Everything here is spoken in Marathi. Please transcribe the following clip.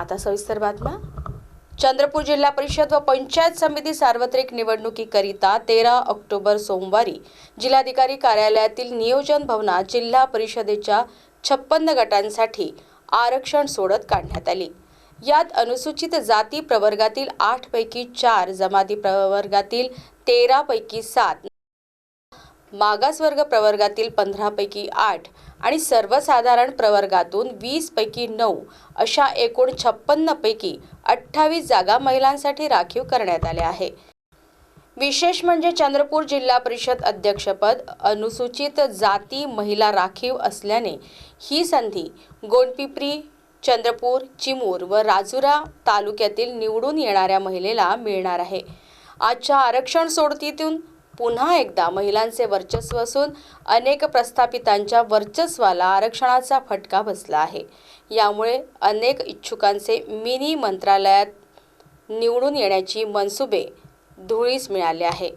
आता सविस्तर बातम्या. चंद्रपूर जिल्हा परिषद व पंचायत समिती सार्वत्रिक निवडणुकीकरिता तेरा ऑक्टोबर सोमवारी जिल्हाधिकारी कार्यालयातील नियोजन भवनात जिल्हा परिषदेच्या छप्पन्न गटांसाठी आरक्षण सोडत काढण्यात आली. यात अनुसूचित जाती प्रवर्गातील आठपैकी चार जमाती प्रवर्गातील तेरापैकी सात मागासवर्ग प्रवर्गातील पंधरापैकी आठ आणि सर्वसाधारण प्रवर्गातून वीसपैकी नऊ अशा एकूण छप्पन्नपैकी अठ्ठावीस जागा महिलांसाठी राखीव करण्यात आल्या आहे विशेष म्हणजे चंद्रपूर जिल्हा परिषद अध्यक्षपद अनुसूचित जाती महिला राखीव असल्याने ही संधी गोंडपिपरी चंद्रपूर चिमूर व राजुरा तालुक्यातील निवडून येणाऱ्या महिलेला मिळणार आहे. आजच्या आरक्षण सोडतीतून पुन्हा एकदा महिलांचे वर्चस्व असून अनेक प्रस्थापितांच्या वर्चस्वाला आरक्षणाचा फटका बसला आहे. यामुळे अनेक इच्छुकांचे मिनी मंत्रालयात निवडून येण्याची मनसुबे धुळीस मिळाले आहे.